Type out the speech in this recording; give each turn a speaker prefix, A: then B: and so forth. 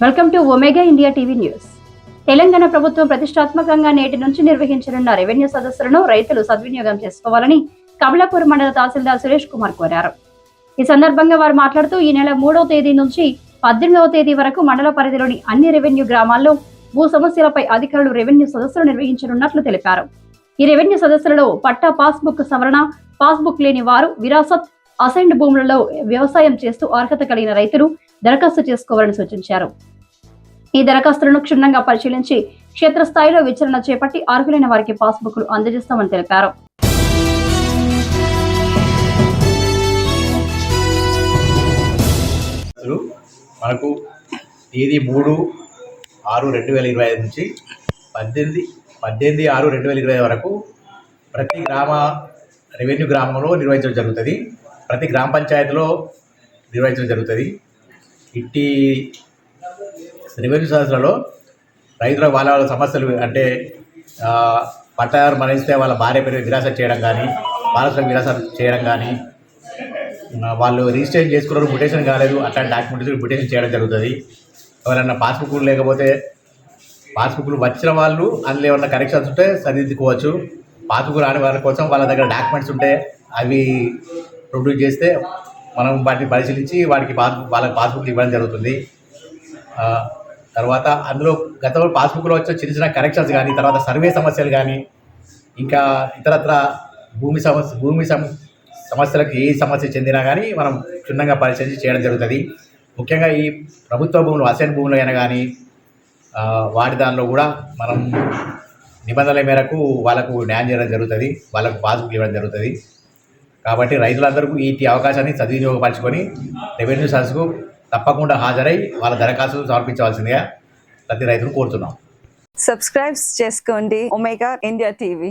A: Welcome to Omega India TV news. Telangana ప్రభుత్వం ప్రతిష్టాత్మకంగా నేటి నుంచి నిర్వహించనున్న రెవెన్యూ సదస్సులను రైతులు సద్వినియోగం చేసుకోవాలని కమలాపూర్ మండల తహసీల్దార్ సురేష్ కుమార్ కోరారు. ఈ సందర్భంగా వారు మాట్లాడుతూ ఈ నెల మూడవ తేదీ నుంచి పద్దెనిమిదవ తేదీ వరకు మండల పరిధిలోని అన్ని రెవెన్యూ గ్రామాల్లో భూ సమస్యలపై అధికారులు రెవెన్యూ సదస్సులు నిర్వహించనున్నట్లు తెలిపారు. ఈ రెవెన్యూ సదస్సులలో పట్టా పాస్బుక్ సవరణ పాస్బుక్ లేని వారు విరాసత్ అసైన్డ్ భూములలో వ్యవసాయం చేస్తూ అర్హత కలిగిన రైతులు దరఖాస్తు చేసుకోవాలని సూచించారు. ఈ దరఖాస్తులను క్షుణ్ణంగా పరిశీలించి క్షేత్రస్థాయిలో విచారణ చేపట్టి అర్హులైన వారికి పాస్బుక్లు అందజేస్తామని తెలిపారు.
B: మనకు తేదీ మూడు ఆరు రెండు వేల ఇరవై ఐదు నుంచి పద్దెనిమిది పద్దెనిమిది ఆరు రెండు వేల ఇరవై ఐదు వరకు ప్రతి గ్రామ రెవెన్యూ గ్రామంలో నిర్వహించడం జరుగుతుంది. ప్రతి గ్రామ పంచాయతీలో నిర్వహించడం జరుగుతుంది. ఇట్టి రెవెన్యూ సదస్సులలో రైతుల వాళ్ళ వాళ్ళ సమస్యలు అంటే ఆ, పట్టాదారు మరణిస్తే వాళ్ళ భార్య పేరు విరాస చేయడం కానీ వారసులకు విరాస చేయడం కానీ వాళ్ళు రిజిస్ట్రేషన్ చేసుకున్నారు ముటేషన్ కాలేదు అట్లాంటి డాక్యుమెంట్స్ ముటేషన్ చేయడం జరుగుతుంది. ఎవరైనా పాస్బుక్లు లేకపోతే పాస్బుక్లు వచ్చిన వాళ్ళు అందులో ఏమన్నా కరెక్షన్స్ ఉంటే సరిదిద్దుకోవచ్చు. పాస్బుక్ రాని వాళ్ళ కోసం వాళ్ళ దగ్గర డాక్యుమెంట్స్ ఉంటే అవి ప్రొడ్యూస్ చేస్తే మనం వాటిని పరిశీలించి వాటికి పాస్బుక్ వాళ్ళకి పాస్బుక్ ఇవ్వడం జరుగుతుంది. తర్వాత అందులో గతంలో పాస్బుక్లో వచ్చే చిన్న చిన్న కరెక్షన్స్ కానీ తర్వాత సర్వే సమస్యలు కానీ ఇంకా ఇతరత్ర భూమి సమస్య భూమి సమ సమస్యలకు ఏ సమస్య చెందినా కానీ మనం క్షుణ్ణంగా పరిశీలించి చేయడం జరుగుతుంది. ముఖ్యంగా ఈ ప్రభుత్వ భూములు అసైన్ భూములు అయినా కానీ వాటి దానిలో కూడా మనం నిబంధనల మేరకు వాళ్ళకు న్యాయం చేయడం జరుగుతుంది వాళ్ళకు పాస్బుక్ ఇవ్వడం జరుగుతుంది. కాబట్టి రైతులందరూ ఈ అవకాశాన్ని సద్వినియోగపరచుకొని రెవెన్యూ సర్వీస్కు తప్పకుండా హాజరై వాళ్ళ దరఖాస్తు సమర్పించవలసిందిగా ప్రతి రైతును కోరుతున్నాం.
C: సబ్స్క్రైబ్ చేసుకోండి. Omega India TV